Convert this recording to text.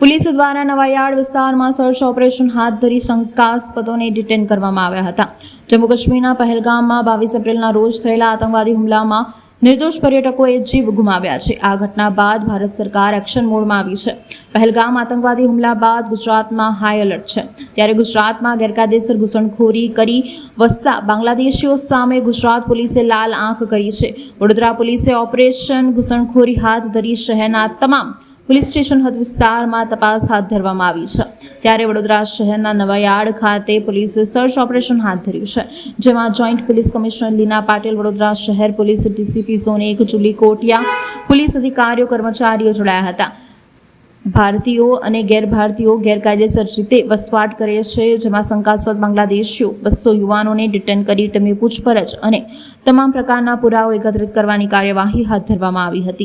Police દ્વારા નવાયાર્ડ વિસ્તારમાં search operation હાથ ધરી શંકાસ્પદોને ડિટેન કરવામાં આવ્યા હતા. જમ્મુ કાશ્મીરના પહેલગામમાં બાવીસ એપ્રિલના રોજ થયેલા આતંકવાદી હુમલામાં નિર્દોષ પર્યટકોએ જીવ ગુમાવ્યા છે. આ ઘટના બાદ ભારત સરકાર એક્શન મોડમાં આવી છે. પહેલગામ આતંકવાદી હુમલા બાદ ગુજરાતમાં હાઈ એલર્ટ છે. ત્યારે ગુજરાતમાં ગેરકાયદેસર ઘૂસણખોરી કરી વસતા બાંગ્લાદેશીઓ સામે ગુજરાત પોલીસે લાલ આંખ કરી છે. વડોદરા પોલીસે ઓપરેશન ઘૂસણખોરી હાથ ધરી શહેરના તમામ પોલીસ સ્ટેશન હદ વિસ્તારમાં તપાસ હાથ ધરવામાં આવી છે. ત્યારે વડોદરા શહેરના નવાયાર્ડ ખાતે પોલીસે સર્ચ ઓપરેશન હાથ ધર્યું છે. જેમાં joint police commissioner Leena Patil, Vadodara શહેર પોલીસ ડીસીપી ઝોન એક જુલી કોટિયા, પોલીસ અધિકારીઓ, કર્મચારીઓ જોડાયા હતા. ભારતીયો અને ગેરભારતીયો ગેરકાયદેસર રીતે વસવાટ કરે છે, જેમાં શંકાસ્પદ બાંગ્લાદેશીઓ બસો યુવાનોને ડિટેન કરી તેમની પૂછપરછ અને તમામ પ્રકારના પુરાવો એકત્રિત કરવાની કાર્યવાહી હાથ ધરવામાં આવી હતી.